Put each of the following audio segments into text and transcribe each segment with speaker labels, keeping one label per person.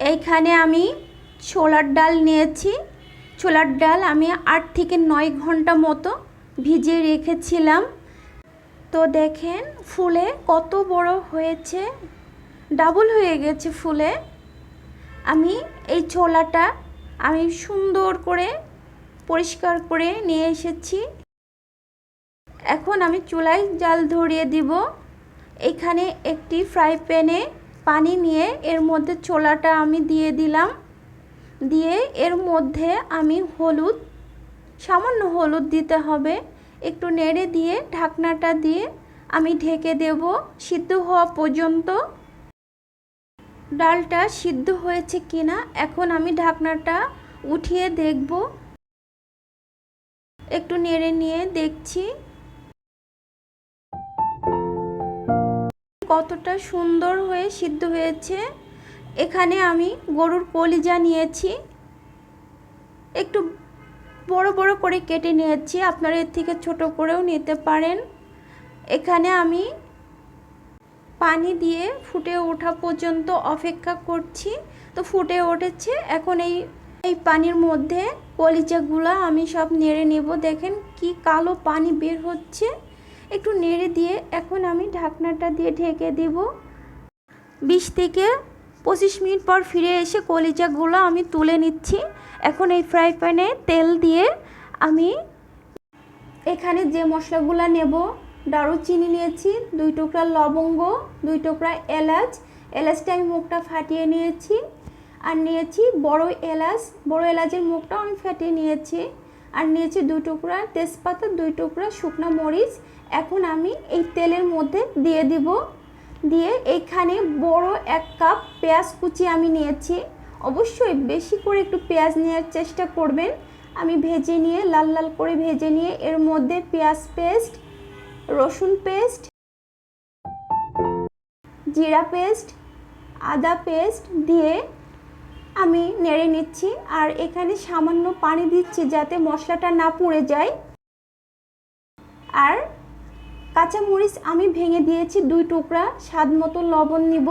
Speaker 1: এইখানে আমি ছোলার ডাল নিয়েছি। ছোলার ডাল আমি আট থেকে নয় ঘণ্টা মতো ভিজিয়ে রেখেছিলাম। তো দেখেন ফুলে কত বড় হয়েছে, ডাবল হয়ে গেছে ফুলে। আমি এই ছোলাটা আমি সুন্দর করে পরিষ্কার করে নিয়ে এসেছি। এখন আমি চুলায় জাল ধরিয়ে দিব। এখানে একটি ফ্রাই প্যানে পানি নিয়ে এর মধ্যে ছোলাটা আমি দিয়ে দিলাম। দিয়ে এর মধ্যে আমি হলুদ, সামান্য হলুদ দিতে হবে। একটু নেড়ে দিয়ে ঢাকনাটা দিয়ে আমি ঢেকে দেব। সিদ্ধ হওয়া পর্যন্ত ডালটা সিদ্ধ হয়েছে কিনা এখন আমি ঢাকনাটা উঠিয়ে দেখব। একটু নেড়ে নিয়ে দেখছি। কতটা সুন্দর হয়ে সিদ্ধ হয়েছে, এখানে আমি গরুর কলিজা নিয়েছি। একটু বড় বড় করে কেটে নিয়েছি, আপনারা এর থেকে ছোট করেও নিতে পারেন। এখানে আমি পানি দিয়ে ফুটে ওঠা পর্যন্ত অপেক্ষা করছি। তো ফুটে উঠেছে, এখন এই এই পানির মধ্যে কলিজাগুলো আমি সব নেড়ে নেব। দেখেন কি কালো পানি বের হচ্ছে। একটু নেড়ে দিয়ে এখন আমি ঢাকনাটা দিয়ে ঢেকে দেব। বিশ থেকে পঁচিশ মিনিট পর ফিরে এসে কলিজাগুলো আমি তুলে নিচ্ছি। এখন এই ফ্রাই প্যানে তেল দিয়ে আমি এখানে যে মশলাগুলো নেব, দারুচিনি নিয়েছি, দুই টুকরা লবঙ্গ, দুই টুকরা এলাচ। এলাচটা আমি মুখটা ফাটিয়ে নিয়েছি। আর নিয়েছি বড় এলাচ। বড় এলাচের মুখটাও আমি ফাটিয়ে নিয়েছি। আর নিয়েছি দুই টুকরা তেজপাতা, দুই টুকরা শুকনো মরিচ। এখন আমি এই তেলের মধ্যে দিয়ে দিব। দিয়ে এইখানে বড় এক কাপ পেঁয়াজ কুচি আমি নিয়েছি। অবশ্যই বেশি করে একটু পেঁয়াজ নেওয়ার চেষ্টা করবেন। আমি ভেজে নিয়ে, লাল লাল করে ভেজে নিয়ে এর মধ্যে পেঁয়াজ পেস্ট, রসুন পেস্ট, জিরা পেস্ট, আদা পেস্ট দিয়ে আমি নেড়ে নিচ্ছি আর এখানে সামান্য পানি দিচ্ছি যাতে মশলাটা না পুড়ে যায়। আর কাঁচামরিচ আমি ভেঙে দিয়েছি দুই টুকরা, স্বাদ মতো লবণ নিব।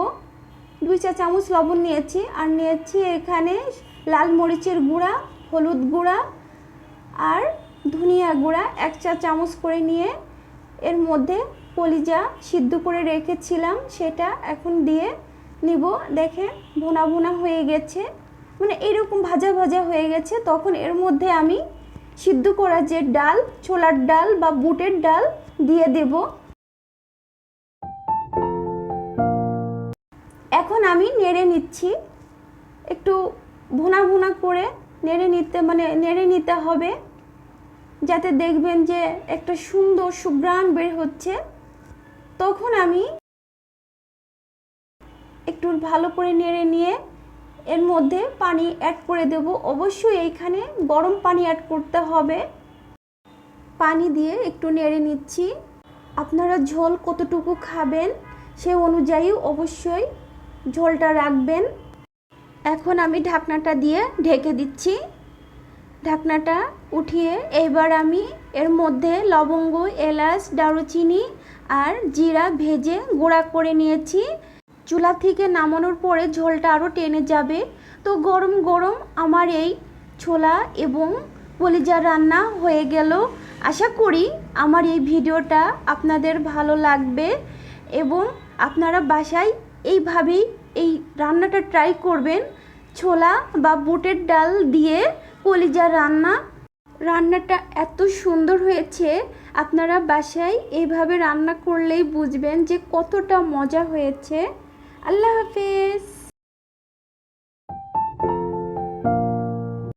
Speaker 1: দুই চা চামচ লবণ নিয়েছি আর নিয়েছি এখানে লাল মরিচের গুঁড়া, হলুদ গুঁড়া আর ধনিয়া গুঁড়া। এক চা চামচ করে নিয়ে এর মধ্যে কলিজা সিদ্ধ করে রেখেছিলাম, সেটা এখন দিয়ে নিব, দেখে ভোনা ভোনা হয়ে গেছে। মানে এরকম ভাজা ভাজা হয়ে গেছে, তখন এর মধ্যে আমি সিদ্ধ করা যে ডাল, ছোলার ডাল বা বুটের ডাল দিয়ে দেব। এখন আমি নেড়ে নিচ্ছি। একটু ভুনা ভুনা করে নেড়ে নিতে মানে নেড়ে নিতে হবে, যাতে দেখবেন যে একটা সুন্দর সুগ্রাণ বের হচ্ছে। তখন আমি একটু ভালো করে নেড়ে নিয়ে এর মধ্যে পানি অ্যাড করে দেব। অবশ্যই এইখানে গরম পানি অ্যাড করতে হবে। পানি দিয়ে একটু নেড়ে নিচ্ছি। আপনারা ঝোল কতটুকু খাবেন সে অনুযায়ী অবশ্যই ঝোলটা রাখবেন। এখন আমি ঢাকনাটা দিয়ে ঢেকে দিচ্ছি। ঢাকনাটা উঠিয়ে এবার আমি এর মধ্যে লবঙ্গ, এলাচ, দারুচিনি আর জিরা ভেজে গুঁড়া করে নিয়েছি। চুলা থেকে নামানোর পরে ঝোলটা আরও টেনে যাবে। তো গরম গরম আমার এই ছোলা এবং কলিজা রান্না হয়ে গেল। আশা করি আমার এই ভিডিওটা আপনাদের ভালো লাগবে এবং আপনারা বাসায় এইভাবেই এই রান্নাটা ট্রাই করবেন। ছোলা বা বুটের ডাল দিয়ে কলিজা রান্না। রান্নাটা এত সুন্দর হয়েছে, আপনারা বাসায় এইভাবে রান্না করলেই বুঝবেন যে কতটা মজা হয়েছে। আল্লাহ হাফেজ।